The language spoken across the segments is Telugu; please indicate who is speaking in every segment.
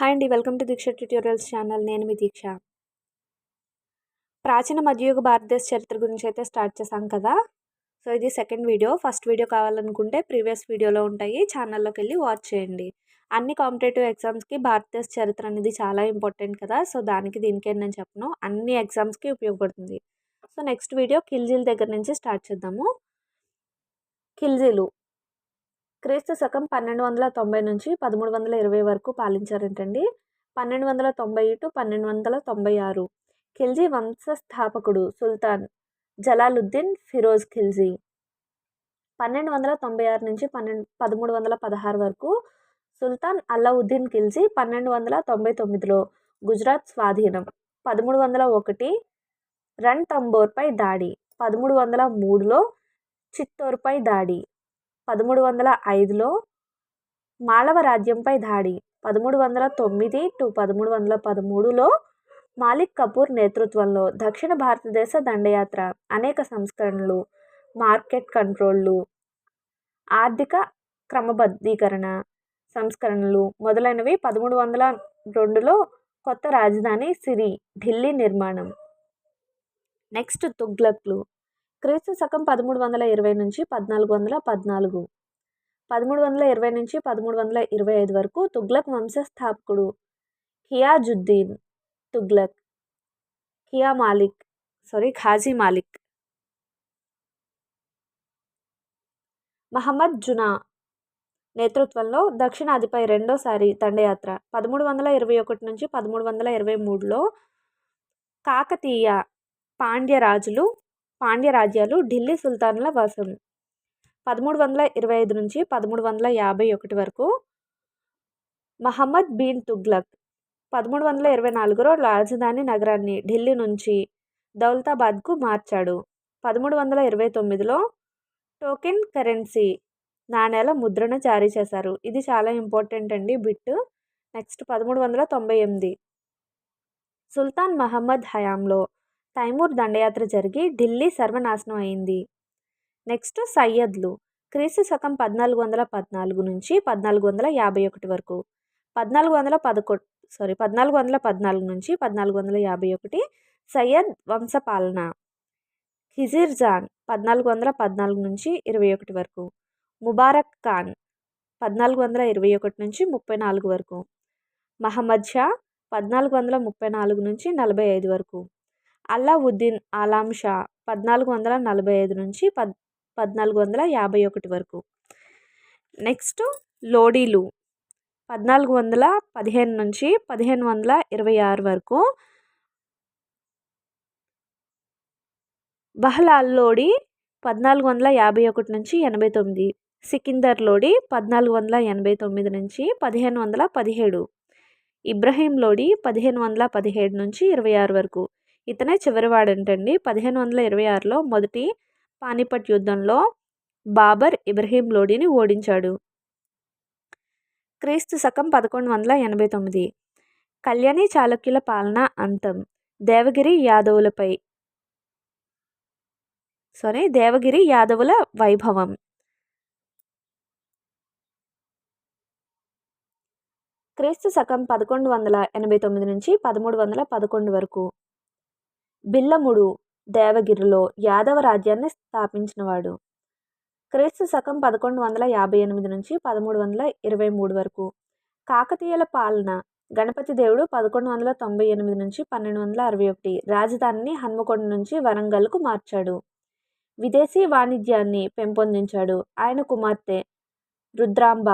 Speaker 1: హాయ్ అండి welcome to Deeksha tutorials channel నేను మీ దీక్ష. ప్రాచీన మధ్యయుగ భారతదేశ చరిత్ర గురించి అయితే స్టార్ట్ చేశాం కదా? సో ఇది సెకండ్ వీడియో ఫస్ట్ వీడియో కావాలనుకుంటే ప్రీవియస్ వీడియోలో ఉంటాయి. ఛానల్లోకి వెళ్ళి వాచ్ చేయండి. అన్ని కాంపిటేటివ్ ఎగ్జామ్స్కి భారతదేశ చరిత్ర అనేది చాలా ఇంపార్టెంట్ కదా? సో దానికి దీనికే నేను చెప్పను. అన్ని ఎగ్జామ్స్కి ఉపయోగపడుతుంది. సో నెక్స్ట్ వీడియో కిల్జిల్ దగ్గర నుంచి స్టార్ట్ చేద్దాము. కిల్జీలు. క్రీస్తు శకం పన్నెండు వందల తొంభై నుంచి పదమూడు వందల ఇరవై వరకు పాలించారంటండి. పన్నెండు వందల తొంభై టు పన్నెండు వందల తొంభై ఆరు. ఖిల్జీ వంశస్థాపకుడు సుల్తాన్ జలాలుద్దీన్ ఫిరోజ్ ఖిల్జీ. పన్నెండు వందల తొంభై ఆరు నుంచి పన్నెండు పదమూడు వందల పదహారు వరకు సుల్తాన్ అల్లావుద్దీన్ ఖిల్జీ పన్నెండు వందల తొంభై తొమ్మిదిలో గుజరాత్ స్వాధీనం. పదమూడు వందల ఒకటి రన్ తంబోర్పై దాడి. పదమూడు వందల మూడులో చిత్తోర్పై దాడి. పదమూడు వందల ఐదులో మాళవ రాజ్యంపై దాడి. పదమూడు వందల తొమ్మిది టు పదమూడు వందల పదమూడులో మాలిక్ కపూర్ నేతృత్వంలో దక్షిణ భారతదేశ దండయాత్ర అనేక సంస్కరణలు మార్కెట్ కంట్రోళ్ళు ఆర్థిక క్రమబద్ధీకరణ సంస్కరణలు మొదలైనవి పదమూడు వందల రెండులో కొత్త రాజధాని సిరి ఢిల్లీ నిర్మాణం. నెక్స్ట్ తుగ్లక్లు. క్రీస్తు శకం పదమూడు వందల ఇరవై నుంచి పద్నాలుగు వందల పద్నాలుగు. పదమూడు వందల ఇరవై నుంచి పదమూడు వందల ఇరవై ఐదు వరకు తుగ్లక్ వంశస్థాపకుడు హియాజుద్దీన్ తుగ్లక్ హియా మాలిక్ సారీ ఖాజీ మాలిక్. మహమ్మద్ జునా నేతృత్వంలో దక్షిణాదిపై రెండోసారి దండయాత్ర. పదమూడు వందల ఇరవై ఒకటి నుంచి పదమూడు వందల ఇరవై మూడులో కాకతీయ పాండ్య రాజులు పాండ్య రాజ్యాలు ఢిల్లీ సుల్తాన్ల వాసం పదమూడు వందల ఇరవై ఐదు నుంచి పదమూడు వందల యాభై ఒకటి వరకు మహమ్మద్ బీన్ తుగ్లక్. పదమూడు వందల ఇరవై నాలుగులో రాజధాని నగరాన్ని ఢిల్లీ నుంచి దౌలతాబాద్కు మార్చాడు. పదమూడు వందల ఇరవై తొమ్మిదిలో టోకెన్ కరెన్సీ నాణేల ముద్రణ జారీ చేశారు. ఇది చాలా ఇంపార్టెంట్ అండి బిట్ నెక్స్ట్ పదమూడు వందల తొంభై ఎనిమిది. సుల్తాన్ మహమ్మద్ హయాంలో తైమూర్ దండయాత్ర జరిగి ఢిల్లీ సర్వనాశనం అయింది. నెక్స్ట్ సయ్యద్లు క్రీస్తు శకం పద్నాలుగు వందల పద్నాలుగు నుంచి పద్నాలుగు వందల యాభై ఒకటి వరకు. పద్నాలుగు వందల పదకొ సారీ పద్నాలుగు వందల పద్నాలుగు నుంచి పద్నాలుగు వందల యాభై ఒకటి సయ్యద్ వంశపాలన. ఖిజీర్ జాన్ పద్నాలుగు వందల పద్నాలుగు నుంచి ఇరవై ఒకటి వరకు. ముబారక్ ఖాన్ పద్నాలుగు వందల ఇరవై ఒకటి నుంచి ముప్పై నాలుగు వరకు. మహమ్మద్ షా పద్నాలుగు వందల ముప్పై నాలుగు నుంచి నలభై ఐదు వరకు. అల్లావుద్దీన్ ఆలాం షా పద్నాలుగు వందల నలభై ఐదు నుంచి పద్ పద్నాలుగు వందల యాభై ఒకటి వరకు. నెక్స్ట్ లోడీలు పద్నాలుగు వందల పదిహేను నుంచి పదిహేను వందల ఇరవై ఆరు వరకు. బహ్లాల్ లోడి పద్నాలుగు వందల యాభై ఒకటి నుంచి ఎనభై తొమ్మిది సికిందర్ లోడి పద్నాలుగు వందల ఎనభై తొమ్మిది నుంచి పదిహేను వందల పదిహేడు ఇబ్రహీం లోడి పదిహేను వందల పదిహేడు నుంచి ఇరవై ఆరు వరకు. ఇతనే చివరివాడంటండి. పదిహేను వందల ఇరవై ఆరులో మొదటి పానిపట్ యుద్ధంలో బాబర్ ఇబ్రహీం లోడిని ఓడించాడు. క్రీస్తు శకం పదకొండు వందల ఎనభై తొమ్మిది. కళ్యాణి చాళుక్యుల పాలన అంతం. దేవగిరి యాదవులపై సారీ దేవగిరి యాదవుల వైభవం. క్రీస్తు శకం పదకొండు వందల ఎనభై తొమ్మిది నుంచి పదమూడు వందల పదకొండు వరకు. బిల్లముడు దేవగిరిలో యాదవ రాజ్యాన్ని స్థాపించినవాడు. క్రీస్తు శకం పదకొండు వందల యాభై ఎనిమిది నుంచి పదమూడు వందల ఇరవై మూడు వరకు. కాకతీయుల పాలన గణపతి దేవుడు పదకొండు వందల తొంభై ఎనిమిది నుంచి పన్నెండు వందల అరవై ఒకటి రాజధానిని హన్మకొండ నుంచి వరంగల్కు మార్చాడు. విదేశీ వాణిజ్యాన్ని పెంపొందించాడు. ఆయన కుమార్తె రుద్రాంబ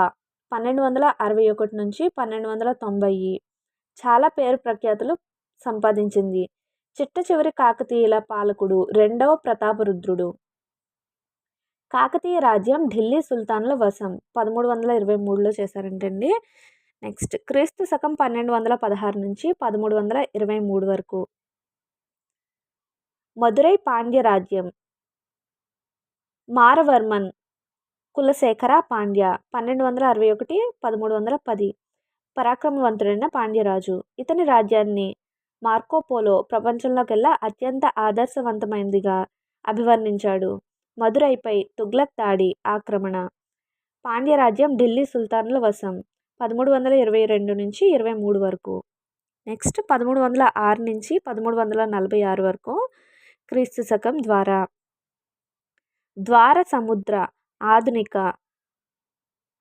Speaker 1: పన్నెండు వందల అరవై ఒకటి నుంచి పన్నెండు వందల తొంభై. చాలా పేరు ప్రఖ్యాతులు సంపాదించింది. చిట్ట చివరి కాకతీయుల పాలకుడు రెండవ ప్రతాపరుద్రుడు. కాకతీయ రాజ్యం ఢిల్లీ సుల్తాన్ల వశం. పదమూడు వందల ఇరవై మూడులో చేశారంటండి. నెక్స్ట్ క్రీస్తు శకం పన్నెండు వందల పదహారు నుంచి పదమూడు వందల ఇరవై మూడు వరకు. మధురై పాండ్య రాజ్యం. మారవర్మన్ కులశేఖర పాండ్య పన్నెండు వందల అరవై ఒకటి పదమూడు వందల పది. పరాక్రమవంతుడైన పాండ్యరాజు. ఇతని రాజ్యాన్ని మార్కోపోలో ప్రపంచంలోకెల్లా అత్యంత ఆదర్శవంతమైనదిగా అభివర్ణించాడు. మదురైపై తుగ్లక్ దాడి ఆక్రమణ. పాండ్యరాజ్యం ఢిల్లీ సుల్తానుల వశం పదమూడు వందల ఇరవై రెండు నుంచి ఇరవై మూడు వరకు. నెక్స్ట్ పదమూడు వందల ఆరు నుంచి పదమూడు వందల నలభై ఆరు వరకు క్రీస్తు శకం ద్వారా. ద్వార సముద్ర ఆధునిక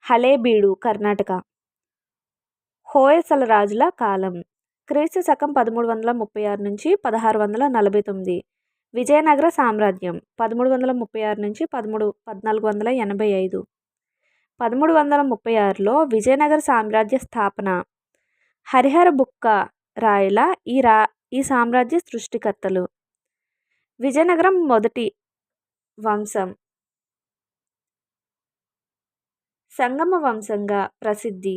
Speaker 1: హలేబీడు కర్ణాటక. హోయసల రాజుల కాలం. క్రీస్తు శకం పదమూడు వందల ముప్పై ఆరు నుంచి పదహారు వందల నలభై తొమ్మిది. విజయనగర సామ్రాజ్యం పదమూడు వందల ముప్పై ఆరు నుంచి పదమూడు పద్నాలుగు వందల ఎనభై ఐదు. పదమూడు వందల ముప్పై ఆరులో విజయనగర సామ్రాజ్య స్థాపన. హరిహర బుక్క రాయల ఈ రా ఈ సామ్రాజ్య సృష్టికర్తలు. విజయనగరం మొదటి వంశం. సంగమ వంశంగా ప్రసిద్ధి.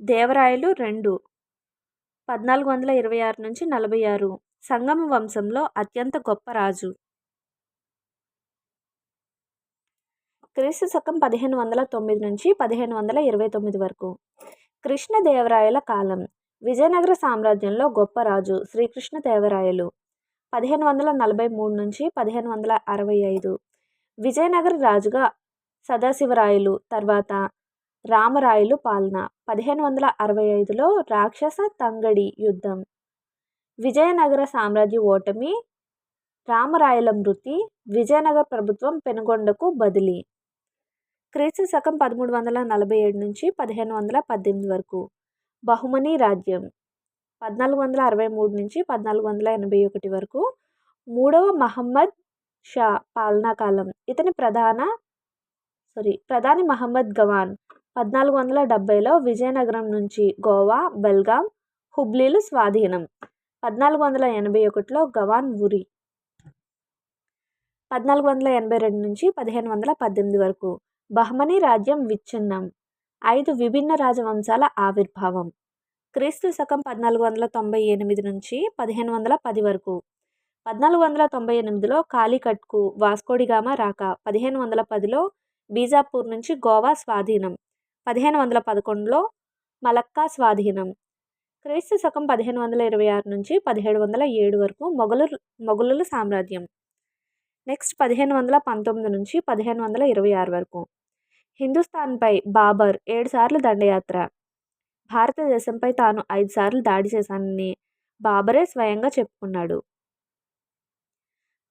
Speaker 1: దేవరాయలు రెండు. పద్నాలుగు వందల ఇరవై ఆరు నుంచి నలభై ఆరు. సంగమ వంశంలో అత్యంత గొప్ప రాజు. క్రీస్తు శకం పదిహేను వందల తొమ్మిది నుంచి పదిహేను వందల ఇరవై తొమ్మిది వరకు. కృష్ణదేవరాయల కాలం. విజయనగర సామ్రాజ్యంలో గొప్ప రాజు శ్రీకృష్ణదేవరాయలు. పదిహేను వందల నలభై మూడు నుంచి పదిహేను వందల అరవై ఐదు. విజయనగర రాజుగా సదాశివరాయలు. తర్వాత రామరాయలు పాలన. పదిహేను వందల అరవై ఐదులో రాక్షస తంగడి యుద్ధం. విజయనగర సామ్రాజ్య ఓటమి రామరాయల మృతి విజయనగర ప్రభుత్వం పెనుగొండకు బదిలీ. క్రీస్తు శకం పదమూడు వందల నలభై ఏడు నుంచి పదిహేను వందల పద్దెనిమిది వరకు. బహుమని రాజ్యం. పద్నాలుగు వందల అరవై మూడు నుంచి పద్నాలుగు వందల ఎనభై ఒకటి వరకు. మూడవ మహమ్మద్ షా పాలనా కాలం. ఇతని ప్రధాన సారీ ప్రధాని మహమ్మద్ గవాన్. పద్నాలుగు వందల డెబ్బైలో విజయనగరం నుంచి గోవా బెల్గాం హుబ్లీలు స్వాధీనం. పద్నాలుగు వందల ఎనభై ఒకటిలో గవాన్ ఉరి పద్నాలుగు వందల ఎనభై రెండు నుంచి పదిహేను వందల పద్దెనిమిది వరకు బహ్మనీ రాజ్యం విచ్ఛిన్నం. ఐదు విభిన్న రాజవంశాల ఆవిర్భావం. క్రీస్తు శకం పద్నాలుగు వందల తొంభై ఎనిమిది నుంచి పదిహేను వందల పది వరకు. పద్నాలుగు వందల తొంభై ఎనిమిదిలో కాలికట్కు వాస్కోడిగామ రాక పదిహేను వందల పదిలో బీజాపూర్ నుంచి గోవా స్వాధీనం. పదిహేను వందల పదకొండులో మలక్కా స్వాధీనం. క్రీస్తు శకం పదిహేను వందల ఇరవై ఆరు నుంచి పదిహేడు వందల ఏడు వరకు మొఘలు మొఘలుల సామ్రాజ్యం. నెక్స్ట్ పదిహేను వందల పంతొమ్మిది నుంచి పదిహేను వందల ఇరవై ఆరు వరకు. హిందుస్థాన్పై బాబర్ ఏడు సార్లు దండయాత్ర. భారతదేశంపై తాను ఐదు సార్లు దాడి చేశానని బాబరే స్వయంగా చెప్పుకున్నాడు.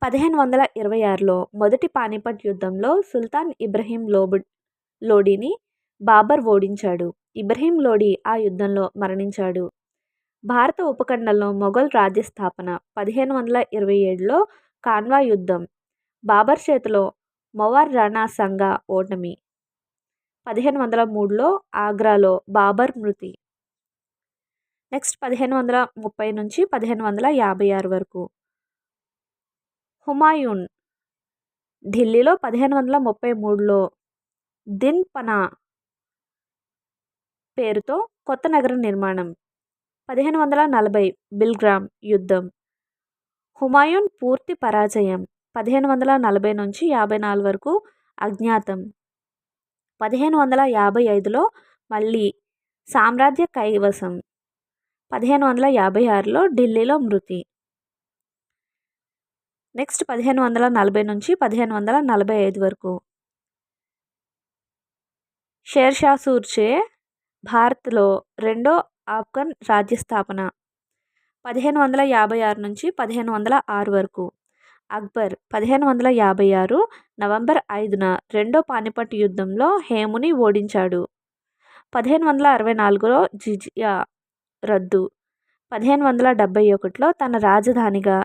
Speaker 1: పదిహేను వందల ఇరవై ఆరులో మొదటి పానిపట్ యుద్ధంలో సుల్తాన్ ఇబ్రహీం లోబు లోడీని బాబర్ ఓడించాడు. ఇబ్రహీం లోడి ఆ యుద్ధంలో మరణించాడు. భారత ఉపఖండంలో మొఘల్ రాజ్య స్థాపన పదిహేను వందల ఇరవై ఏడులో కాన్వా యుద్ధం. బాబర్ చేతిలో మొవార్ రాణా సంగా ఓటమి. పదిహేను వందల మూడులో ఆగ్రాలో బాబర్ మృతి. నెక్స్ట్ పదిహేను వందల ముప్పై నుంచి పదిహేను వందల యాభై ఆరు వరకు. హుమాయూన్. ఢిల్లీలో పదిహేను వందల ముప్పై మూడులో దిన్ పనా పేరుతో కొత్త నగరం నిర్మాణం. పదిహేను వందల నలభై బిల్గ్రామ్ యుద్ధం. హుమాయూన్ పూర్తి పరాజయం. పదిహేను వందల నలభై నుంచి యాభై నాలుగు వరకు అజ్ఞాతం. పదిహేను వందల యాభై ఐదులో మళ్ళీ సామ్రాజ్య కైవసం. పదిహేను వందల యాభై ఆరులో ఢిల్లీలో మృతి. నెక్స్ట్ పదిహేను వందల నలభై నుంచి పదిహేను వందల నలభై ఐదు వరకు. షేర్షా సూర్చే భారత్లో రెండో ఆఫ్ఘన్ రాజ్య స్థాపన పదిహేను వందల యాభై ఆరు నుంచి పదిహేను వందల ఆరు వరకు. అక్బర్ పదిహేను వందల యాభై ఆరు నవంబర్ ఐదున రెండో పానిపట్ యుద్ధంలో హేముని ఓడించాడు. పదిహేను వందల అరవై నాలుగులో జిజియా రద్దు. పదిహేను వందల డెబ్బై ఒకటిలో తన రాజధానిగా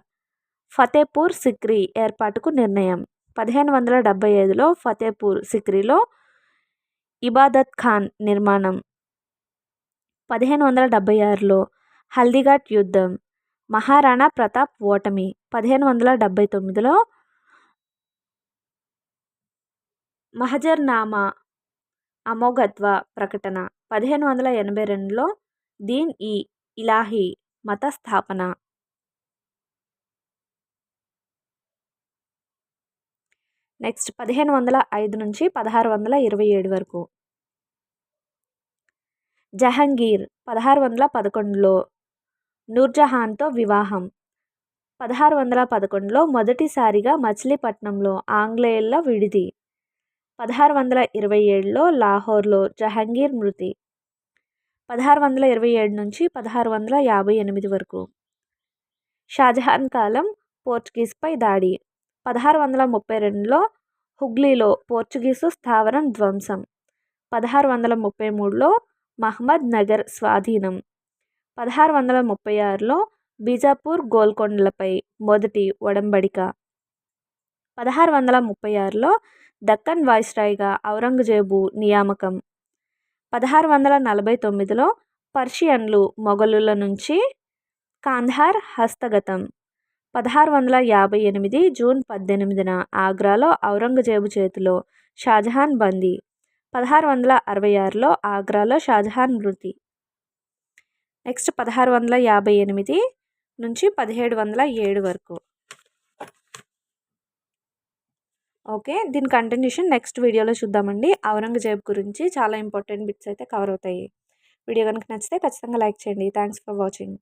Speaker 1: ఫతేపూర్ సిక్రీ ఏర్పాటుకు నిర్ణయం. పదిహేను వందల డెబ్బై ఐదులో ఫతేపూర్ సిక్రీలో ఇబాదత్ ఖాన్ నిర్మాణం. పదిహేను వందల డెబ్బై ఆరులో హల్దీఘాట్ యుద్ధం మహారాణా ప్రతాప్ ఓటమి పదిహేను వందల డెబ్బై తొమ్మిదిలో మహజర్నామా అమోఘత్వ ప్రకటన పదిహేను వందల ఎనభై రెండులో దీన్ ఈ ఇలాహీ మత స్థాపన నెక్స్ట్ పదిహేను వందల ఐదు నుంచి పదహారు వందల ఇరవై ఏడు వరకు జహంగీర్ పదహారు వందల పదకొండులో నూర్జహాన్తో వివాహం. పదహారు వందల పదకొండులో మొదటిసారిగా మచిలీపట్నంలో ఆంగ్లేయుల విడిది. పదహారు వందల ఇరవై ఏడులో లాహోర్లో జహంగీర్ మృతి. పదహారు వందల ఇరవై ఏడు నుంచి పదహారు వందల యాభై ఎనిమిది వరకు. షాజహాన్ కాలం పోర్చుగీస్పై దాడి. పదహారు వందల ముప్పై రెండులో హుగ్లీలో పోర్చుగీసు స్థావరం ధ్వంసం. పదహారు వందల ముప్పై మూడులో మహ్మద్ నగర్ స్వాధీనం. పదహారు వందల ముప్పై ఆరులో బీజాపూర్ గోల్కొండలపై మొదటి ఒడంబడిక. పదహారు వందల ముప్పై ఆరులో దక్కన్ వాయిస్రాయ్గా ఔరంగజేబు నియామకం. పదహారు వందల నలభై తొమ్మిదిలో పర్షియన్లు మొఘలుల నుంచి కాంధార్ హస్తగతం. పదహారు వందల యాభై ఎనిమిది జూన్ పద్దెనిమిదిన ఆగ్రాలో ఔరంగజేబు చేతిలో షాజహాన్ బందీ. పదహారు వందల అరవై ఆరులో ఆగ్రాలో షాజహాన్ మృతి. నెక్స్ట్ పదహారు వందల యాభై ఎనిమిది నుంచి పదిహేడు వందల ఏడు వరకు. ఓకే దీని కంటిన్యూషన్ నెక్స్ట్ వీడియోలో చూద్దామండి. ఔరంగజేబ్ గురించి చాలా ఇంపార్టెంట్ బిట్స్ అయితే కవర్ అవుతాయి. వీడియో కనుక నచ్చితే ఖచ్చితంగా లైక్ చేయండి. Thanks for watching.